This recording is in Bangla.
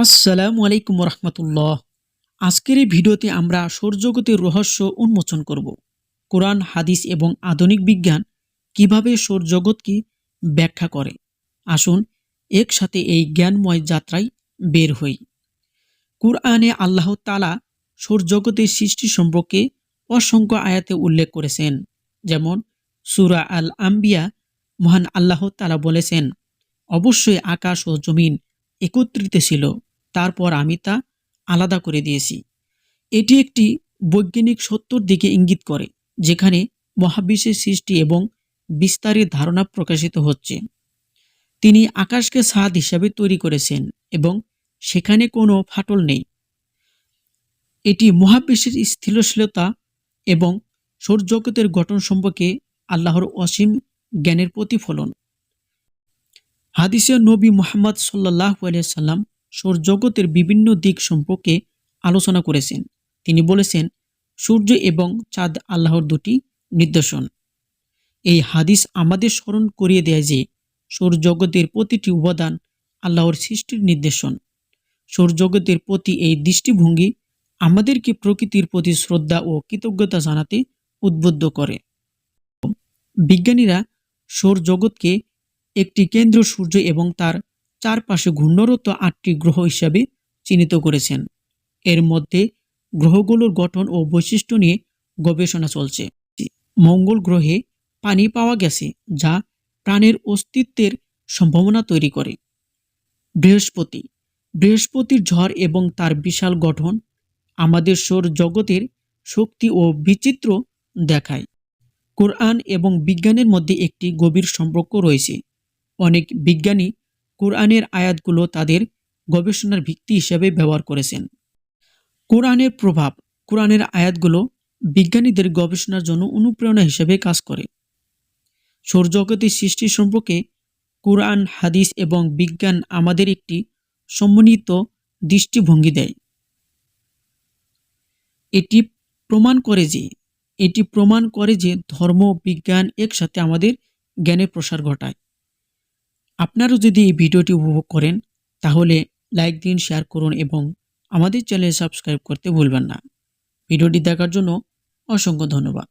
আসসালামু আলাইকুম রহমতুল্লাহ আজকের এই ভিডিওতে আমরা সৌরজগতের রহস্য উন্মোচন করব। কোরআন, হাদিস এবং আধুনিক বিজ্ঞান কীভাবে সৌরজগৎকে ব্যাখ্যা করে? আসুন একসাথে এই জ্ঞানময় যাত্রায় বের হই। কুরআনে আল্লাহ তালা সৌরজগতের সৃষ্টি সম্পর্কে অসংখ্য আয়াতে উল্লেখ করেছেন। যেমন, সুরা আল আম্বিয়া মহান আল্লাহ তালা বলেছেন, অবশ্যই আকাশ ও জমিন একত্রিত ছিল। তারপর আমি তা আলাদা করে দিয়েছি। এটি একটি বৈজ্ঞানিক সত্যর দিকে ইঙ্গিত করে, যেখানে মহাবিশ্বের সৃষ্টি এবং বিস্তারের ধারণা প্রকাশিত হচ্ছে। তিনি আকাশকে ছাদ হিসাবে তৈরি করেছেন এবং সেখানে কোনো ফাটল নেই। এটি মহাবিশ্বের স্থিতিশীলতা এবং সৌরজগতের গঠন সম্পর্কে আল্লাহর অসীম জ্ঞানের প্রতিফলন। হাদিসে নবী মোহাম্মদ সাল্লাহ সাল্লাম সৌরজগতের বিভিন্ন দিক সম্পর্কে আলোচনা করেছেন। তিনি বলেছেন, সূর্য এবং চাঁদ আল্লাহর দুটি নিদর্শন। এই হাদিস আমাদের স্মরণ করিয়ে দেয় যে, সৌরজগতের প্রতিটি উপাদান আল্লাহর সৃষ্টির নির্দেশন সৌরজগতের প্রতি এই দৃষ্টিভঙ্গি আমাদেরকে প্রকৃতির প্রতি শ্রদ্ধা ও কৃতজ্ঞতা জানাতে উদ্বুদ্ধ করে। বিজ্ঞানীরা সৌরজগৎকে একটি কেন্দ্র সূর্য এবং তার চারপাশে ঘূর্ণরত আটটি গ্রহ হিসাবে চিহ্নিত করেছেন। এর মধ্যে গ্রহগুলোর গঠন ও বৈশিষ্ট্য নিয়ে গবেষণা চলছে। মঙ্গল গ্রহে পানি পাওয়া গেছে, যা প্রাণের অস্তিত্বের সম্ভাবনা তৈরি করে। বৃহস্পতি। বৃহস্পতির ঝড় এবং তার বিশাল গঠন আমাদের সৌর জগতের শক্তি ও বিচিত্র দেখায়। কোরআন এবং বিজ্ঞানের মধ্যে একটি গভীর সম্পর্ক রয়েছে। অনেক বিজ্ঞানী কোরআনের আয়াতগুলো তাদের গবেষণার ভিত্তি হিসেবে ব্যবহার করেছেন। কোরআনের প্রভাব, কোরআনের আয়াতগুলো বিজ্ঞানীদের গবেষণার জন্য অনুপ্রেরণা হিসেবে কাজ করে। সৌরজগতের সৃষ্টি সম্পর্কে কোরআন, হাদিস এবং বিজ্ঞান আমাদের একটি সমন্বিত দৃষ্টিভঙ্গি দেয়। এটি প্রমাণ করে যে, এটি প্রমাণ করে যে ধর্ম বিজ্ঞান একসাথে আমাদের জ্ঞানের প্রসার ঘটায়। আপনারও যদি এই ভিডিওটি উপভোগ করেন, তাহলে লাইক দিন, শেয়ার করুন এবং আমাদের চ্যানেল সাবস্ক্রাইব করতে ভুলবেন না। ভিডিওটি দেখার জন্য অসংখ্য ধন্যবাদ।